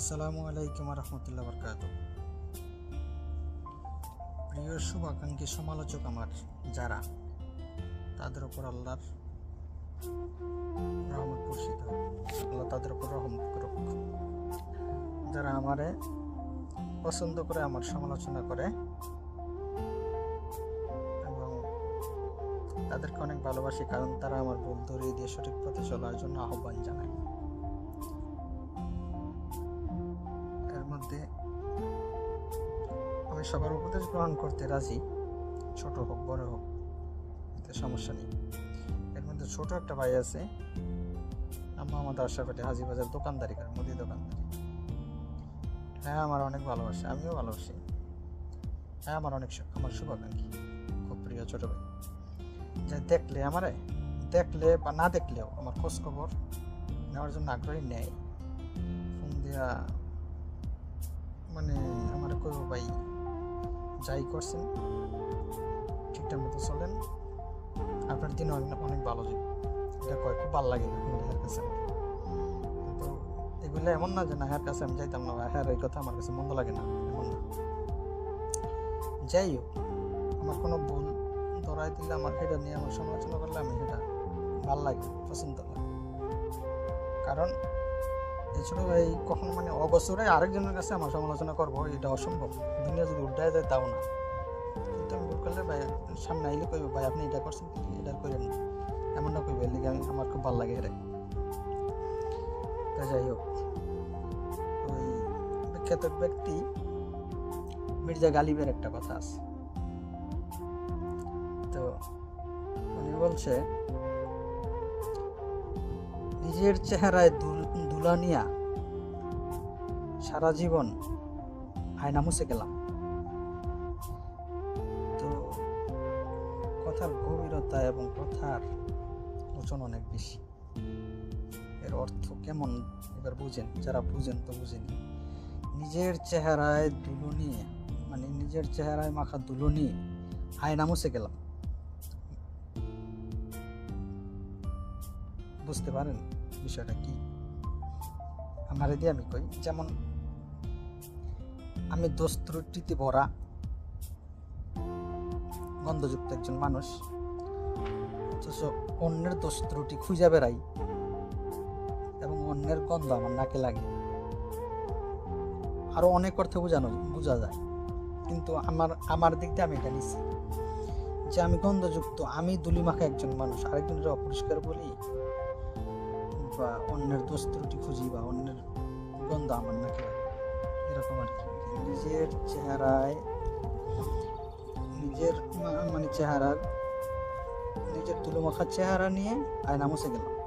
আসসালামু আলাইকুম রহমতুল্লাহ বরকাত প্রিয় শুভাকাঙ্ক্ষী সমালোচক আমার, যারা, তাদের উপর আল্লাহর রহমত বর্ষিত আল্লাহ তাদের উপর রহমত করুক। যারা আমারে পছন্দ করে, আমার সমালোচনা করে, এবং তাদেরকে অনেক ভালোবাসি, কারণ তারা আমার ভুল ধরিয়ে দিয়ে সঠিক পথে চলার জন্য আহ্বান জানায়। মধ্যে আমি সবার উপদেশ গ্রহণ করতে রাজি, ছোট হোক, বড় হোক, এতে সমস্যা নেই। এর মধ্যে ছোট একটা ভাই আছে, আম্মা আমাদের আশাপাটি হাজিবাজার দোকানদারি করে, মুদি দোকানদারি। হ্যাঁ আমার অনেক ভালোবাসে, আমিও ভালোবাসি। হ্যাঁ আমার অনেক আমার শুভাকাঙ্ক্ষী, খুব প্রিয় ছোট ভাই। যে দেখলে আমারে, দেখলে বা না দেখলেও আমার খোঁজ খবর নেওয়ার জন্য আগ্রহী নেয় ফোন মানে আমার কইব ভাই যাই করছেন, ঠিকঠাক মতো চলেন। আপনার দিন অনেক অনেক ভালো যাবে এটা কয়, খুব ভালো লাগে এর কাছে এগুলো এমন না যে না হ্যার কাছে আমি যাইতাম না হ্যার এই কথা আমার কাছে মন্দ লাগে না, এমন না। যাই হোক, আমার কোনো ভুল ধরাই দিলে আমার, সেটা নিয়ে আমার সমালোচনা করলে আমি সেটা ভালো লাগে, পছন্দ লাগে। কারণ এই ছোট ভাই কখনো মানে অবসরে আরেকজনের কাছে আমার সমালোচনা করব, এটা অসম্ভব। দুনিয়া যদি উল্টায় যায় তাও না। কিন্তু আমি ভুল করলে ভাই, সামনে আইলে কইবে, ভাই, আপনি এটা করছেন কি? এটা করেন না। এমনটা কইবে, এর আমি, আমার খুব ভালো লাগে এটা তা যাই হোক। ওই বিখ্যাত ব্যক্তি, মির্জা গালিবের একটা কথা আছে। তো উনি বলছে, নিজের চেহারায় দুল- দুলানিয়া সারা জীবন আয়না মুছে গেলাম। তো কথার গভীরতা এবং কথার ওজন অনেক বেশি। এর অর্থ কেমন এবার বুঝেন, যারা বুঝেন তো বুঝেনি। নিজের চেহারায় দুলুনি মানে নিজের চেহারায় মাখা দুলুনি আয়না মুছে গেলাম। বুঝতে পারেন বিষয়টা কি? আমার দিয়ে আমি কই, যেমন আমি দোষ ত্রুটিতে ভরা, গন্ধযুক্ত একজন মানুষ, অথচ অন্যের দোষ ত্রুটি খুঁজে বেড়াই এবং অন্যের গন্ধ আমার নাকে লাগে। আরও অনেক অর্থে বোঝানো, বোঝা যায়, কিন্তু আমার আমার দিক দিয়ে আমি এটা নিচ্ছি যে আমি গন্ধযুক্ত, আমি দুলিমাখা একজন মানুষ আরেকজনের অপরিষ্কার বলি বা অন্যের দোষ ত্রুটি খুঁজি বা অন্যের গন্ধ আমার নাকি এরকম আর কি। নিজের চেহারায়, নিজের মানে চেহারার, নিজের তুলো মাখার চেহারা নিয়ে আয়না মুছে গেলাম।